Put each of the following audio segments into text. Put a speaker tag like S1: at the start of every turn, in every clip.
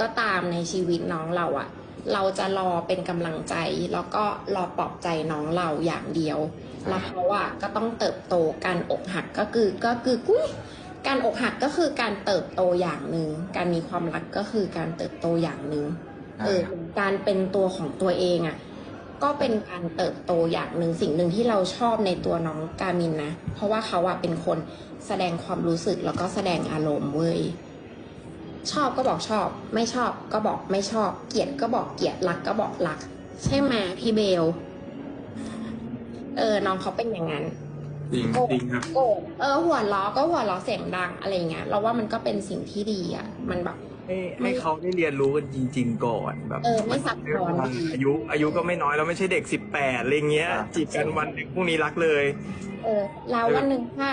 S1: ก็ตามในชีวิตน้องเราอะเราจะรอเป็นกำลังใจ แล้วก็รอปลอบใจน้องเราอย่างเดียว แล้วเขาอะก็ต้องเติบโตการอกหักก็คือก็คือกุ้ยการอกหักก็คือการเติบโตอย่างหนึ่งการมีความรักก็คือการเติบโตอย่างหนึ่งเออการเป็นตัวของตัวเองอะ่ะก็เป็นการเติบโตอย่างหนึ่งสิ่งหนึ่งที่เราชอบในตัวน้องกามินนะ เพราะว่าเขาอะเป็นคนแสดงความรู้สึกแล้วก็แสดงอารมณ์เว้ย ชอบก็บอกชอบ ไม่ชอบก็บอกไม่ชอบ เกลียดก็บอกเกลียดรักก็บอกรัก ใช่ไหมพี่เบล เออ น้องเขาเป็นอย่างนั้น
S2: จริง
S1: โกรธ
S2: จริงครับ
S1: โกรธเออหัวล้อก็หัวล้อเสียงดังอะไรเงี้ยเราว่ามันก็เป็นสิ่งที่ดีอะ มันแบบ
S2: ให้ให้เขาได้เรียนรู้กันจริง ๆ ก่อนแบบ
S1: เออไม่ซับซ้อน
S2: อายุ อายุก็ไม่น้อยแล้วไม่ใช่เด็กสิบแปดอะไรเงี้ยจีบกันวันหนึ่งพรุ่งนี้รักเลย
S1: เออแล้ววันหนึ่งถ้า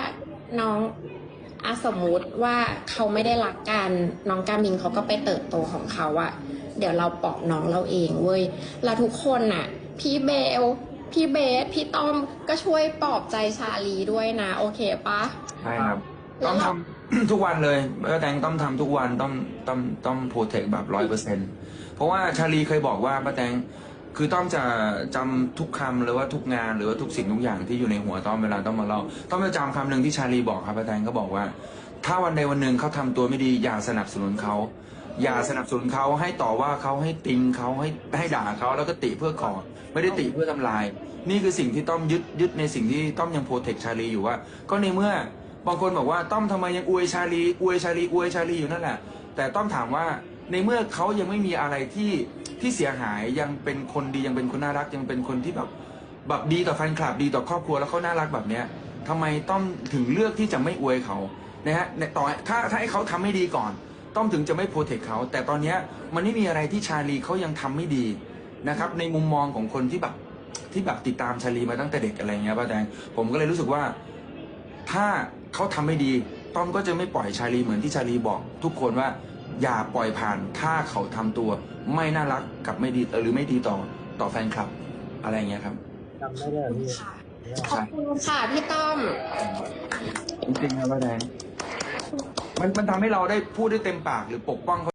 S1: น้อง อะสมมุติว่าเขาไม่ได้รักกันน้องกามินเขาก็ไปเติบโตของเขาอะเดี๋ยวเราปลอบน้องเราเองเว้ยแล้วทุกคนน่ะ พี่เบล พี่เบส พี่ต้อมก็ช่วยปลอบใจชาลีด้วยนะ โอเคปะ
S3: ใช่ครับ
S1: แล้
S3: ต้
S1: ว
S3: อง
S1: เรา
S3: ทำ ทุกวันเลยป้าแตงต้องทำทุกวันต้องต้องต้องโปรเทคแบบร้อยเปอร์เซ็นเพราะว่าชาลีเคยบอกว่าป้าแตง คือต้องจะจำทุกคำหรือว่าทุกงานหรือว่าทุกสิ่งทุกอย่างที่อยู่ในหัวต้องเวลาต้องมาเล่าต้องจะจำคำหนึ่งที่ชาลีบอกครับป้าแตงก็บอกว่า ถ้าวันใดวันหนึ่งเขาทำตัวไม่ดีอย่าสนับสนุนเขาอย่าสนับสนุนเขาให้ต่อว่าเขาให้ติงเขาให้ให้ด่าเขาแล้วก็ติเพื่อขอ ไม่ได้ติเพื่อทำลาย นี่คือสิ่งที่ต้อมยึดยึดในสิ่งที่ต้อมยังโปรเทคชาลีอยู่ว่า ก็ในเมื่อบางคนบอกว่าต้อมทำไมยังอวยชาลีอวยชาลีอวยชาลีอยู่นั่นแหละ แต่ต้อมถามว่าในเมื่อเขายังไม่มีอะไรที่ ที่เสียหายยังเป็นคนดียังเป็นคนน่ารักยังเป็นคนที่แบบแบบดีต่อแฟนคลับดีต่อครอบครัวแล้วเขาน่ารักแบบเนี้ยทำไมต้อมถึงเลือกที่จะไม่อวยเขานะฮะในต่อถ้าถ้าให้เขาทำไม่ดีก่อน ต้อมถึงจะไม่โปรเทคเขา แต่ตอนเนี้ยมันไม่มีอะไรที่ชาลีเขายังทำไม่ดีนะครับ ในมุมมองของคนที่แบบที่แบบติดตามชาลีมาตั้งแต่เด็กอะไรเงี้ยป้าแดงผมก็เลยรู้สึกว่า ถ้าเขาทำไม่ดีต้อมก็จะไม่ปล่อยชาลีเหมือนที่ชาลีบอกทุกคนว่า อย่าปล่อยผ่านถ้าเขาทำตัว ไม่น่ารักกับไม่ดีเออหรือไม่ดีต่อต่อแฟนคลับ อะไรเงี้ยครับ
S4: จำได้เลยพี่
S1: ค่ะขอบคุณค่ะพี่ต้อม
S3: จริงๆครับป้าแดงมันมันทำให้เราได้พูดได้เต็มปากหรือปกป้องเขา